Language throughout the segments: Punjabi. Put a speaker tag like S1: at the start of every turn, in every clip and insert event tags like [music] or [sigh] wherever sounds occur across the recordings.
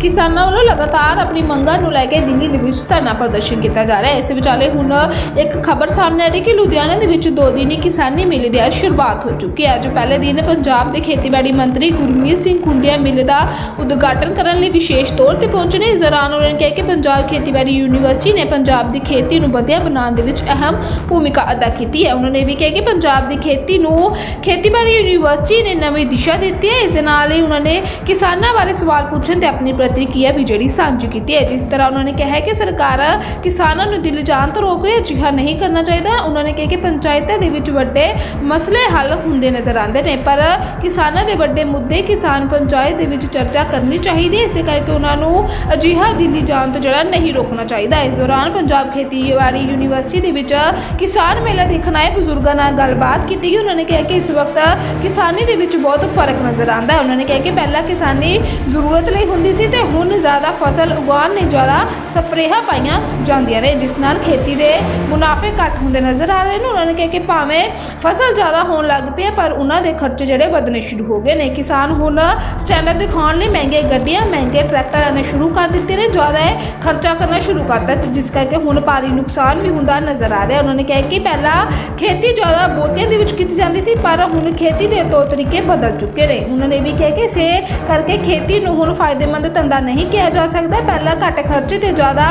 S1: ਕਿਸਾਨਾਂ ਵੱਲੋਂ ਲਗਾਤਾਰ ਆਪਣੀ ਮੰਗਾਂ ਨੂੰ ਲੈ ਕੇ ਦਿੱਲੀ ਦੇ ਵਿੱਚ ਧਰਨਾ ਪ੍ਰਦਰਸ਼ਨ ਕੀਤਾ ਜਾ ਰਿਹਾ ਹੈ। ਇਸ ਵਿਚਾਲੇ ਹੁਣ ਇੱਕ ਖਬਰ ਸਾਹਮਣੇ ਆ ਰਹੀ ਕਿ ਲੁਧਿਆਣਾ ਦੇ ਵਿੱਚ ਦੋ ਦਿਨੀ ਕਿਸਾਨੀ ਮੇਲੇ ਦੀ ਅੱਜ ਸ਼ੁਰੂਆਤ ਹੋ ਚੁੱਕੀ ਹੈ। ਅੱਜ ਪਹਿਲੇ ਦਿਨ ਪੰਜਾਬ ਦੇ ਖੇਤੀਬਾੜੀ ਮੰਤਰੀ ਗੁਰਮੀਤ ਸਿੰਘ ਖੁੰਡੀਆ ਮੇਲੇ ਦਾ ਉਦਘਾਟਨ ਕਰਨ ਲਈ ਵਿਸ਼ੇਸ਼ ਤੌਰ ਤੇ ਪਹੁੰਚੇ ਨੇ। ਇਸ ਦੌਰਾਨ ਉਹਨਾਂ ਨੇ ਕਿਹਾ ਕਿ ਪੰਜਾਬ ਖੇਤੀਬਾੜੀ ਯੂਨੀਵਰਸਿਟੀ ਨੇ ਪੰਜਾਬ ਦੀ ਖੇਤੀ ਨੂੰ ਵਧੀਆ ਬਣਾਉਣ ਦੇ ਵਿੱਚ ਅਹਿਮ ਭੂਮਿਕਾ ਅਦਾ ਕੀਤੀ ਹੈ। ਉਹਨਾਂ ਨੇ ਵੀ ਕਿਹਾ ਕਿ ਪੰਜਾਬ ਦੀ ਖੇਤੀ ਨੂੰ ਖੇਤੀਬਾੜੀ ਯੂਨੀਵਰਸਿਟੀ ਨੇ ਨਵੀਂ ਦਿਸ਼ਾ ਦਿੱਤੀ ਹੈ। ਇਸ ਦੇ ਨਾਲ ਹੀ ਉਹਨਾਂ ਨੇ ਕਿਸਾਨਾਂ ਬਾਰੇ ਸਵਾਲ ਪੁੱਛਣ ਤੇ ਆਪਣੀ ਪ੍ਰਤੀਕਿਰਿਆ ਵੀ ਜਿਹੜੀ ਸਾਂਝੀ ਕੀਤੀ ਹੈ, ਜਿਸ ਤਰ੍ਹਾਂ ਉਹਨਾਂ ਨੇ ਕਿਹਾ ਹੈ ਕਿ ਸਰਕਾਰ ਕਿਸਾਨਾਂ ਨੂੰ ਦਿੱਲੀ ਜਾਣ ਤੋਂ ਰੋਕ ਰਹੀ ਹੈ, ਅਜਿਹਾ ਨਹੀਂ ਕਰਨਾ ਚਾਹੀਦਾ। ਉਹਨਾਂ ਨੇ ਕਿਹਾ ਕਿ ਪੰਚਾਇਤਾਂ ਦੇ ਵਿੱਚ ਵੱਡੇ ਮਸਲੇ ਹੱਲ ਹੁੰਦੇ ਨਜ਼ਰ ਆਉਂਦੇ ਨੇ, ਪਰ ਕਿਸਾਨਾਂ ਦੇ ਵੱਡੇ ਮੁੱਦੇ ਕਿਸਾਨ ਪੰਚਾਇਤ ਦੇ ਵਿੱਚ ਚਰਚਾ ਕਰਨੀ ਚਾਹੀਦੀ ਹੈ। ਇਸੇ ਕਰਕੇ ਉਹਨਾਂ ਨੂੰ ਅਜਿਹਾ ਦਿੱਲੀ ਜਾਣ ਤੋਂ ਜਿਹੜਾ ਨਹੀਂ ਰੋਕਣਾ ਚਾਹੀਦਾ। ਇਸ ਦੌਰਾਨ ਪੰਜਾਬ ਖੇਤੀਬਾੜੀ ਯੂਨੀਵਰਸਿਟੀ ਦੇ ਵਿੱਚ ਕਿਸਾਨ ਮੇਲਾ ਦੇਖਣ ਆਏ ਬਜ਼ੁਰਗਾਂ ਨਾਲ ਗੱਲਬਾਤ ਕੀਤੀ ਗਈ। ਉਹਨਾਂ ਨੇ ਕਿਹਾ ਕਿ ਇਸ ਵਕਤ ਕਿਸਾਨੀ ਦੇ ਵਿੱਚ ਬਹੁਤ ਫ਼ਰਕ ਨਜ਼ਰ ਆਉਂਦਾ ਹੈ। ਉਹਨਾਂ ਨੇ ਕਿਹਾ ਕਿ ਪਹਿਲਾਂ ਕਿਸਾਨੀ ਜ਼ਰੂਰਤ ਲਈ ਹੁੰਦੀ ਸੀ ਤੇ ਹੁਣ ਜ਼ਿਆਦਾ ਫਸਲ ਉਗਾਉਣ ਲਈ ਜ਼ਿਆਦਾ ਸਪਰੇਹਾਂ ਪਾਈਆਂ ਜਾਂਦੀਆਂ ਨੇ, ਜਿਸ ਨਾਲ ਖੇਤੀ ਦੇ ਮੁਨਾਫੇ ਘੱਟ ਹੁੰਦੇ ਨਜ਼ਰ ਆ ਰਹੇ ਨੇ। ਉਹਨਾਂ ਨੇ ਕਿਹਾ ਕਿ ਭਾਵੇਂ ਫਸਲ ਜ਼ਿਆਦਾ ਹੋਣ ਲੱਗ ਪਈ ਹੈ, ਪਰ ਉਹਨਾਂ ਦੇ ਖਰਚੇ ਜਿਹੜੇ ਵਧਣੇ ਸ਼ੁਰੂ ਹੋ ਗਏ ਨੇ। ਕਿਸਾਨ ਹੁਣ ਸਟੈਂਡਰਡ ਦਿਖਾਉਣ ਲਈ ਮਹਿੰਗੇ ਗੱਡੀਆਂ, ਮਹਿੰਗੇ ਟਰੈਕਟਰ ਆਉਣੇ ਸ਼ੁਰੂ ਕਰ ਦਿੱਤੇ ਨੇ। ਜ਼ਿਆਦਾ ਖਰਚਾ ਕਰਨਾ ਸ਼ੁਰੂ ਕਰਤਾ ਤੇ ਜਿਸ ਕਰਕੇ ਹੁਣ ਭਾਰੀ ਨੁਕਸਾਨ ਵੀ ਹੁੰਦਾ ਨਜ਼ਰ ਆ ਰਿਹਾ। ਉਹਨਾਂ ਨੇ ਕਿਹਾ ਕਿ ਪਹਿਲਾਂ ਖੇਤੀ ਜ਼ਿਆਦਾ ਬੋਤਿਆਂ ਦੇ ਵਿੱਚ ਕੀਤੀ ਜਾਂਦੀ ਸੀ, ਪਰ ਹੁਣ ਖੇਤੀ ਦੇ ਤੌਰ ਤਰੀਕੇ ਬਦਲ ਚੁੱਕੇ ਨੇ। ਉਹਨਾਂ ਨੇ ਵੀ ਕਿਹਾ ਕਿ ਇਸੇ ਕਰਕੇ ਖੇਤੀ ਨੂੰ ਹੁਣ ਫਾਇਦੇਮੰਦ ਧੰਦਾ ਨਹੀਂ ਕਿਹਾ ਜਾ ਸਕਦਾ। ਪਹਿਲਾਂ ਘੱਟ ਖਰਚੇ ਤੇ ਜ਼ਿਆਦਾ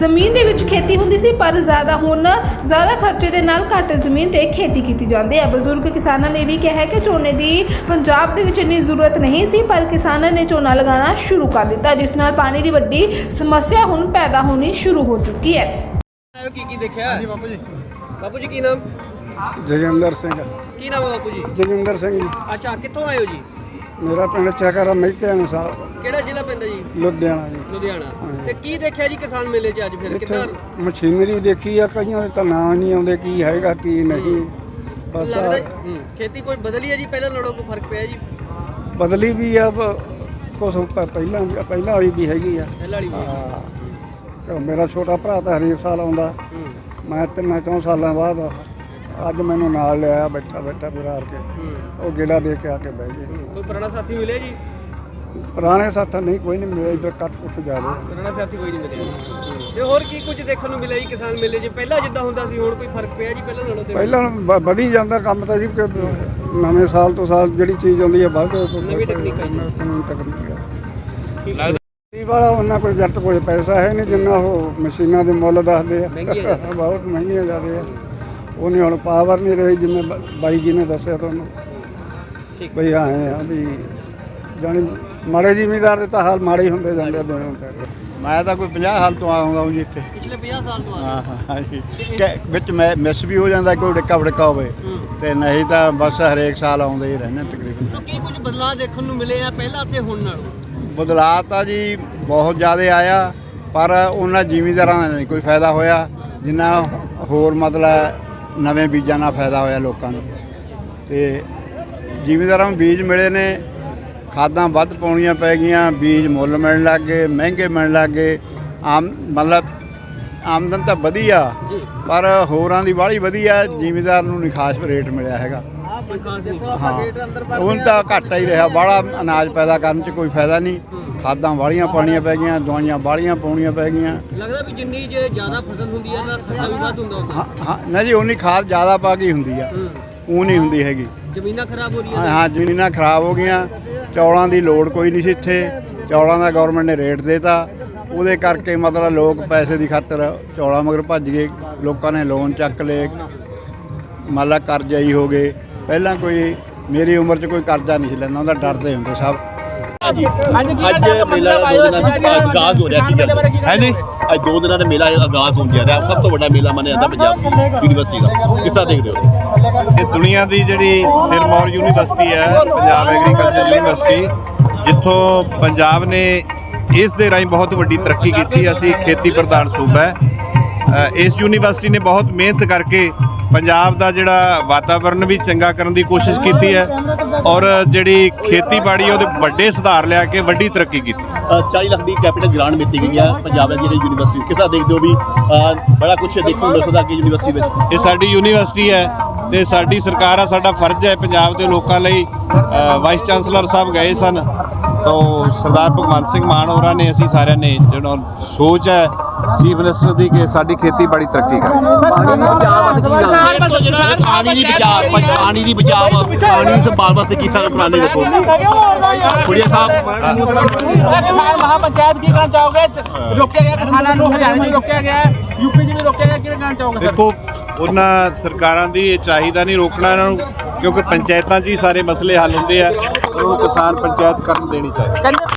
S1: ਜ਼ਮੀਨ ਦੇ ਵਿੱਚ ਖੇਤੀ ਹੁੰਦੀ ਸੀ ਪਰ ਜ਼ਿਆਦਾ ਹੁਣ ਜ਼ਿਆਦਾ ਖਰਚੇ ਦੇ ਨਾਲ ਘੱਟ ਜ਼ਮੀਨ ਤੇ ਖੇਤੀ ਕੀਤੀ ਜਾਂਦੀ ਹੈ। ਬਜ਼ੁਰਗ ਕਿਸਾਨਾਂ ਨੇ ਵੀ ਕਿਹਾ ਹੈ ਕਿ ਝੋਨੇ ਦੀ ਪੰਜਾਬ ਦੇ ਵਿੱਚ ਇੰਨੀ ਜ਼ਰੂਰਤ ਨਹੀਂ ਸੀ ਪਰ ਕਿਸਾਨਾਂ ਨੇ ਝੋਨਾ ਲਗਾਉਣਾ ਸ਼ੁਰੂ ਕਰ ਦਿੱਤਾ ਜਿਸ ਨਾਲ ਪਾਣੀ ਦੀ ਵੱਡੀ ਸਮੱਸਿਆ ਹੁਣ ਪੈਦਾ ਹੋਣੀ ਸ਼ੁਰੂ ਹੋ ਚੁੱਕੀ ਹੈ।
S2: ਆਇਓ ਕੀ ਕੀ ਦੇਖਿਆ? ਹਾਂਜੀ ਬਾਪੂ ਜੀ। ਬਾਪੂ ਜੀ ਕੀ ਨਾਮ?
S3: ਜਗਿੰਦਰ ਸਿੰਘ।
S2: ਕੀ ਨਾਮ ਹੈ ਬਾਪੂ ਜੀ?
S3: ਜਗਿੰਦਰ ਸਿੰਘ ਜੀ।
S2: ਅੱਛਾ ਕਿੱਥੋਂ ਆਏ ਹੋ ਜੀ?
S3: ਮੇਰਾ ਪਿੰਡ ਚੱਕਰਾ ਮਹਿਤੇ ਅਨਸਾਰ
S2: ਕਿਹੜਾ ਜ਼ਿਲ੍ਹਾ ਪੈਂਦਾ ਜੀ?
S3: ਲੁਧਿਆਣਾ ਜੀ।
S2: ਲੁਧਿਆਣਾ। ਤੇ ਕੀ ਦੇਖਿਆ ਜੀ ਕਿਸਾਨ ਮੇਲੇ 'ਚ ਅੱਜ ਫਿਰ?
S3: ਇੱਥੇ
S2: ਕਿੰਨਾ
S3: ਮਸ਼ੀਨਰੀ ਦੇਖੀ ਆ ਕਈਆਂ ਦੇ ਤਾਂ ਨਾਂ ਨਹੀਂ ਆਉਂਦੇ ਕੀ ਹੈਗਾ ਕੀ ਨਹੀਂ। ਬਸ
S2: ਲੱਗਦਾ
S3: ਆਹ
S2: ਹੂੰ, ਖੇਤੀ ਕੋਈ ਬਦਲੀ ਹੈ ਜੀ? ਪਹਿਲਾਂ ਨਾਲੋਂ ਕੋਈ ਫ਼ਰਕ ਪਿਆ ਜੀ?
S3: ਬਦਲੀ ਵੀ ਆ ਪ- ਪਹਿਲਾਂ ਪਹਿਲਾਂ ਵਾਲੀ ਵੀ ਹੈਗੀ ਆ।
S2: ਪਹਿਲਾਂ ਵਾਲੀ ਵੀ
S3: ਹਾਂ। ਤੇ ਮੇਰਾ ਛੋਟਾ ਭਰਾ ਤਾਂ ਹਰੇਕ ਸਾਲ ਆਉਂਦਾ।
S2: ਹੂੰ।
S3: ਮੈਂ ਤਿੰਨਾਂ ਚੌਂ ਸਾਲਾਂ ਬਾਅਦ ਅੱਜ ਮੈਨੂੰ ਨਾਲ ਲਿਆਇਆ ਬੈਠਾ ਬੈਠਾ ਬਿਰਾਰ ਕੇ।
S2: ਹੂੰ।
S3: ਉਹ ਗੇੜਾ ਦੇ ਕੇ ਆ ਕੇ ਬਹਿ ਗਏ।
S2: ਕੋਈ ਪੁਰਾਣਾ ਸਾਥੀ ਮਿਲਿਆ ਜੀ?
S3: ਪੁਰਾਣੇ ਸਾਥ ਨਹੀਂ ਕੋਈ ਨਹੀਂ ਮੇਰੇ ਇਧਰ ਕੱਟ ਕੁੱਟ ਜਾ ਰਹੇ।
S2: ਪੁਰਾਣਾ ਸਾਥੀ ਕੋਈ ਨਹੀਂ ਮਿਲਿਆ। ਤੇ ਹੋਰ ਕੀ ਕੁਝ ਦੇਖਣ ਨੂੰ ਮਿਲਿਆ ਜੀ ਕਿਸਾਨ ਮੇਲੇ 'ਚ? ਪਹਿਲਾਂ ਜਿੱਦਾਂ ਹੁੰਦਾ ਸੀ ਹੁਣ ਕੋਈ ਫ਼ਰਕ ਪਿਆ ਜੀ ਪਹਿਲਾਂ ਨਾਲੋਂ ਤੇ?
S3: ਪਹਿਲਾਂ ਵ- ਵਧੀ ਜਾਂਦਾ ਕੰਮ ਤਾਂ ਜੀ ਕਿ ਨਵੇਂ ਸਾਲ ਤੋਂ ਸਾਲ ਜਿਹੜੀ ਚੀਜ਼ ਆਉਂਦੀ ਹੈ ਵੱਧ
S2: ਨਵੀਂ ਤਕਨੀਕ ਆਈ।
S3: ਨਵੀਂ ਤਕਨੀਕ ਹੈ। ਇਹ ਵਾਲਾ ਉਹਨਾਂ ਕੋਈ ਜੱਟ ਕੋਈ ਪੈਸਾ ਹੈ ਨਹੀਂ ਜਿੰਨਾ ਉਹ ਮਸ਼ੀਨਾਂ ਦੇ ਮੁੱਲ ਦੱਸਦੇ ਆ।
S2: ਮਹਿੰਗੀਆਂ [laughs]
S3: ਬਹੁਤ ਮਹਿੰਗੀਆਂ ਜਾਂਦੇ ਆ। ਉਹ ਨਹੀਂ ਹੁਣ ਪਾਵਰ ਨਹੀਂ ਰਹੀ ਜਿਵੇਂ ਬ- ਬਾਈ ਜੀ ਨੇ ਦੱਸਿਆ ਤੁਹਾਨੂੰ।
S2: ਠੀਕ।
S3: ਬਈ ਆਏ ਆ ਵੀ ਜਾਣੀ ਮਾੜੇ ਜ਼ਿਮੀਦਾਰ ਦੇ ਤਾਂ ਹਾਲ ਮਾੜੇ ਹੀ ਹੁੰਦੇ ਜਾਂਦੇ ਆ ਦਿਨੋਂ
S4: ਮੈਂ ਤਾਂ ਕੋਈ 50 ਸਾਲ ਤੋਂ ਆਉਂਗਾ ਜੀ ਇੱਥੇ।
S2: ਪਿਛਲੇ 50 ਸਾਲ ਤੋਂ ਆ
S4: ਹਾਂ ਹਾਂ ਜੀ। ਕਿ- ਵਿੱਚ ਮੈਂ ਮਿਸ ਵੀ ਹੋ ਜਾਂਦਾ ਕੋਈ ਡਿੱਕਾ ਵੜਕਾ ਹੋਵੇ। ਤੇ ਨਹੀਂ ਤਾਂ ਬਸ ਹਰੇਕ ਸਾਲ ਆਉਂਦੇ ਹੀ ਰਹਿੰਦੇ ਤਕਰੀਬਨ।
S2: ਸੋ ਕੀ ਕੁਝ ਬਦਲਾਅ ਦੇਖਣ ਨੂੰ ਮਿਲੇ ਆ ਪਹਿਲਾਂ ਤੇ ਹੁਣ ਨਾਲੋਂ?
S4: ਬਦਲਾਅ ਤਾਂ ਜੀ ਬਹੁਤ ਜ਼ਿਆਦਾ ਆਇਆ ਪਰ ਉਹਨਾਂ ਜ਼ਿਮੀਂਦਾਰਾਂ ਦਾ ਨਹੀਂ ਕੋਈ ਫਾਇਦਾ ਹੋਇਆ ਜਿੰਨਾ ਹੋਰ ਮਤਲਬ ਨਵੇਂ ਬੀਜਾਂ ਨਾਲ ਫਾਇਦਾ ਹੋਇਆ ਲੋਕਾਂ ਨੂੰ। ਤੇ ਜ਼ਿਮੀਂਦਾਰਾਂ ਨੂੰ ਬੀਜ ਮਿਲੇ ਨੇ ਖਾਦਾਂ ਵੱਧ ਪਾਉਣੀਆਂ ਪੈ ਗਈਆਂ ਬੀਜ ਮੁੱਲ ਮਿਲਣ ਲੱਗ ਗਏ ਮਹਿੰਗੇ ਮਿਲਣ ਲੱਗ ਗਏ। ਆਮ ਮਤਲਬ ਆਮਦਨ ਤਾਂ ਵਧੀਆ ਪਰ ਹੋਰਾਂ ਦੀ ਵਾਲੀ ਵਧੀਆ ਜ਼ਿਮੀਂਦਾਰ ਨੂੰ ਨਹੀਂ ਖਾਸ ਰੇਟ ਮਿਲਿਆ ਹੈਗਾ। ਹਾਂ। ਹੁਣ ਤਾਂ ਘਾਟਾ ਹੀ ਰਿਹਾ ਬਾਹਲਾ ਅਨਾਜ ਪੈਦਾ ਕਰਨ 'ਚ ਕੋਈ ਫਾਇਦਾ ਨਹੀਂ। ਖਾਦਾਂ ਵਾਲੀਆਂ ਪਾਉਣੀਆਂ ਪੈ ਗਈਆਂ ਦਵਾਈਆਂ ਵਾਲੀਆਂ ਪਾਉਣੀਆਂ ਪੈ ਗਈਆਂ।
S2: ਲੱਗਦਾ ਵੀ ਜਿੰਨੀ ਜੇ ਜ਼ਿਆਦਾ ਫਸਲ ਹੁੰਦੀ ਹੈ ਤਾਂ ਖਰਚਾ ਵੀ ਵੱਧ ਹੁੰਦਾ
S4: ਹਾਂ ਹਾਂ ਨਾ ਜੀ ਉਨੀ ਖਾਦ ਜ਼ਿਆਦਾ ਪਾ ਕੇ ਹੁੰਦੀ ਆ। ਉਹ ਨਹੀਂ ਹੁੰਦੀ ਹੈਗੀ।
S2: ਜ਼ਮੀਨਾਂ ਖਰਾਬ ਹੋ ਰਹੀਆਂ
S4: ਹਾਂ ਜ਼ਮੀਨਾਂ ਖਰਾਬ ਹੋ ਗਈਆਂ। ਚੌਲਾਂ ਦੀ ਲੋੜ ਕੋਈ ਨਹੀਂ ਸੀ ਇੱਥੇ। ਚੌਲਾਂ ਦਾ ਗਵਰਨਮੈਂਟ ਨੇ ਰੇਟ ਦੇਤਾ। ਉਹਦੇ ਕਰਕੇ ਮਤਲਬ ਲੋਕ ਪੈਸੇ ਦੀ ਖਾਤਰ ਚੌਲਾਂ ਮਗਰ ਭੱਜ ਗਏ। ਲੋਕਾਂ ਨੇ ਲੋਨ ਚੱਕ ਲਏ। ਮੰਨ ਲਾ ਕਰਜ਼ਾ ਹੀ ਹੋ ਗਏ। ਪਹਿਲਾਂ ਕੋਈ ਮੇਰੀ ਉਮਰ 'ਚ ਕੋਈ ਕਰਜ਼ਾ ਨਹੀਂ ਸੀ ਲੈਂਦਾ। ਉਹਦਾ ਡਰਦੇ ਹੁੰਦੇ ਸਭ।
S5: ਅੱਜ ਮੇਲਾ ਦੋ ਦਿਨਾਂ ਦਾ ਆਗਾਜ਼ ਹੋ ਰਿਹਾ ਕੀ ਕਹਿੰਦੇ ਹਾਂਜੀ। ਅੱਜ ਦੋ ਦਿਨਾਂ ਦਾ ਮੇਲਾ ਆਗਾਜ਼ ਹੋਣ ਜਾ ਰਿਹਾ ਸਭ ਤੋਂ ਵੱਡਾ ਮੇਲਾ ਮੰਨਿਆ ਜਾਂਦਾ ਪੰਜਾਬ ਦੀ ਯੂਨੀਵਰਸਿਟੀ ਦਾ। ਕਿਸ ਦੇਖਦੇ ਹੋ?
S6: ਇਹ ਦੁਨੀਆ ਦੀ ਜਿਹੜੀ ਸਿਰਮੌਰ ਯੂਨੀਵਰਸਿਟੀ ਹੈ ਪੰਜਾਬ ਐਗਰੀਕਲਚਰ ਯੂਨੀਵਰਸਿਟੀ ਜਿੱਥੋਂ ਪੰਜਾਬ ਨੇ ਇਸ ਦੇ ਰਾਹੀਂ ਬਹੁਤ ਵੱਡੀ ਤਰੱਕੀ ਕੀਤੀ। ਅਸੀਂ ਖੇਤੀ ਪ੍ਰਧਾਨ ਸੂਬਾ ਹੈ। ਇਸ ਯੂਨੀਵਰਸਿਟੀ ਨੇ ਬਹੁਤ ਮਿਹਨਤ ਕਰਕੇ ਪੰਜਾਬ ਦਾ ਜਿਹੜਾ ਵਾਤਾਵਰਣ ਵੀ ਚੰਗਾ ਕਰਨ ਦੀ ਕੋਸ਼ਿਸ਼ ਕੀਤੀ ਹੈ ਔਰ ਜਿਹੜੀ ਖੇਤੀਬਾੜੀ ਉਹਦੇ ਵੱਡੇ ਸੁਧਾਰ ਲਿਆ ਕੇ ਵੱਡੀ ਤਰੱਕੀ ਕੀਤੀ
S5: ਅ, 40 ਲੱਖ ਦੀ ਕੈਪੀਟਲ ਗ੍ਰਾਂਟ ਦਿੱਤੀ ਗਈ ਹੈ ਪੰਜਾਬ ਦੀ ਜਿਹੜੀ ਯੂਨੀਵਰਸਿਟੀ ਕਿਸ ਦੇਖਦੇ ਹੋ ਵੀ ਬੜਾ ਕੁਝ ਦੇਖਣ ਨੂੰ ਮਿਲ ਸਕਦਾ ਕਿ ਯੂਨੀਵਰਸਿਟੀ ਵਿੱਚ?
S6: ਇਹ ਸਾਡੀ ਯੂਨੀਵਰਸਿਟੀ ਹੈ ਤੇ ਸਾਡੀ ਸਰਕਾਰ ਆ ਸਾਡਾ ਫਰਜ਼ ਹੈ ਪੰਜਾਬ ਦੇ ਲੋਕਾਂ ਲਈ ਵਾਈਸ ਚਾਂਸਲਰ ਸਾਹਿਬ ਗਏ ਸਨ ਤੋਂ ਸਰਦਾਰ ਭਗਵੰਤ ਸਿੰਘ ਮਾਨ ਹੋਰਾਂ ਨੇ ਅਸੀਂ ਸਾਰਿਆਂ ਨੇ ਜਿਹੜਾ ਸੋਚ ਹੈ ਚੀਫ ਮਿਨਿਸਟਰ ਦੀ ਕਿ ਸਾਡੀ ਖੇਤੀ ਬੜੀ ਤਰੱਕੀ ਕਰੇ।
S5: ਪਾਣੀ ਦੀ ਬਚਾਅ ਪਾਣੀ ਦੀ ਬਚਾਅ ਪਾਣੀ ਸੰਭਾਲ ਵਾਸਤੇ ਕੀ ਸਾਰੇ ਉਪਰਾਲੇ ਰੱਖੋ। ਖੁੜੀਆ ਸਾਹਿਬ
S7: ਕਿਸਾਨ ਮਹਾਪੰਚਾਇਤ ਕੀ ਕਹਿਣਾ ਚਾਹੋਗੇ? ਰੋਕਿਆ ਗਿਆ ਕਿਸਾਨਾਂ ਨੂੰ ਹਰਿਆਣਾ 'ਚ ਰੋਕਿਆ ਗਿਆ ਯੂਪੀ 'ਚ ਵੀ ਰੋਕਿਆ ਗਿਆ ਕੀ ਕਹਿਣਾ ਚਾਹੋਗੇ ਸਰ?
S6: ਦੇਖੋ ਉਹਨਾਂ ਸਰਕਾਰਾਂ ਦੀ ਇਹ ਚਾਹੀਦਾ ਨਹੀਂ ਰੋਕਣਾ ਇਹਨਾਂ ਨੂੰ ਕਿਉਂਕਿ ਪੰਚਾਇਤਾਂ 'ਚ ਹੀ ਸਾਰੇ ਮਸਲੇ ਹੱਲ ਹੁੰਦੇ ਆ ਉਹ ਕਿਸਾਨ ਪੰਚਾਇਤ ਕਰਨ ਦੇਣੀ ਚਾਹੀਦੀ।